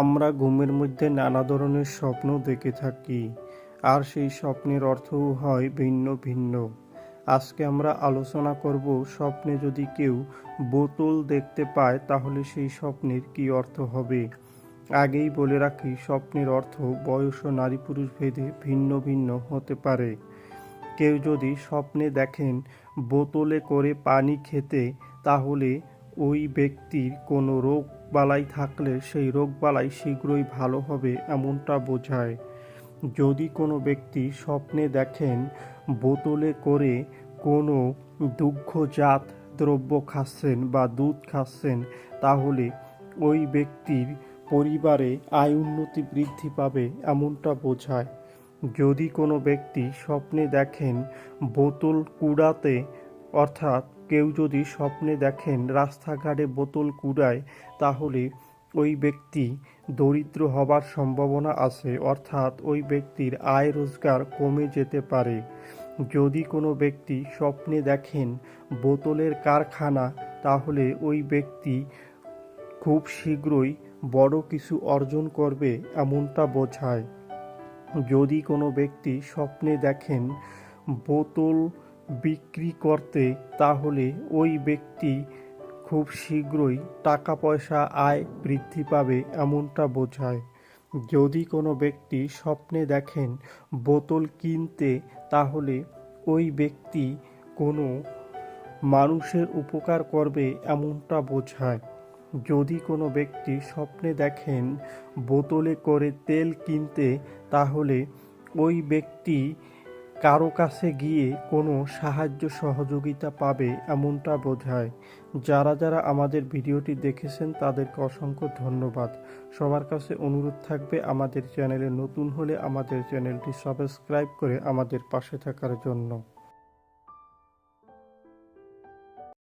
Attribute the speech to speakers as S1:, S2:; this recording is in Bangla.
S1: আমরা ঘুমের মধ্যে নানা ধরনের স্বপ্ন দেখে থাকি, আর সেই স্বপ্নের অর্থও হয় ভিন্ন ভিন্ন। আজকে আমরা আলোচনা করব স্বপ্নে যদি কেউ বোতল দেখতে পায়, তাহলে সেই স্বপ্নের কি অর্থ হবে? আগেই বলে রাখি, স্বপ্নের অর্থ বয়স ও নারী পুরুষ ভেদে ভিন্ন ভিন্ন হতে পারে। কেউ যদি স্বপ্নে দেখেন বোতলে করে পানি খেতে, তাহলে ওই ব্যক্তির কোনো রোগ বালাই থাকলে সেই রোগ বালাই শীঘ্রই ভালো হবে এমনটা বোঝায়। যদি কোনো ব্যক্তি স্বপ্নে দেখেন বোতলে করে কোনো দুগ্ধজাত দ্রব্য খাচ্ছেন বা দুধ খাচ্ছেন, তাহলে ওই ব্যক্তির পরিবারে আয় উন্নতি বৃদ্ধি পাবে এমনটা বোঝায়। যদি কোনো ব্যক্তি স্বপ্নে দেখেন বোতল কুড়াতে অর্থাৎ কেউ যদি স্বপ্নে দেখেন রাস্তাঘাটে বোতল কুড়ায়, তাহলে ওই ব্যক্তি দরিদ্র হবার সম্ভাবনা আছে। অর্থাৎ ওই ব্যক্তির আয় রোজগার কমে যেতে পারে। যদি কোনো ব্যক্তি স্বপ্নে দেখেন বোতলের কারখানা, তাহলে ওই ব্যক্তি খুব শীঘ্রই বড় কিছু অর্জন করবে এমনটা বোঝায়। যদি কোনো ব্যক্তি স্বপ্নে দেখেন বোতল বিক্রি করতে, তাহলে ওই ব্যক্তি খুব শীঘ্রই টাকা পয়সা আয় বৃদ্ধি পাবে এমনটা বোঝায়। যদি কোনো ব্যক্তি স্বপ্নে দেখেন বোতল কিনতে, তাহলে ওই ব্যক্তি কোনো মানুষের উপকার করবে এমনটা বোঝায়। যদি কোনো ব্যক্তি স্বপ্নে দেখেন বোতলে করে তেল কিনতে, তাহলে ওই ব্যক্তি কারও কাছে গিয়ে কোনো সাহায্য সহযোগিতা পাবে এমনটা বোঝায় যারা যারা আমাদের ভিডিওটি দেখেছেন, তাদেরকে অসংখ্য ধন্যবাদ। সবার কাছে অনুরোধ থাকবে আমাদের চ্যানেলে নতুন হলে আমাদের চ্যানেলটি সাবস্ক্রাইব করে আমাদের পাশে থাকার জন্য।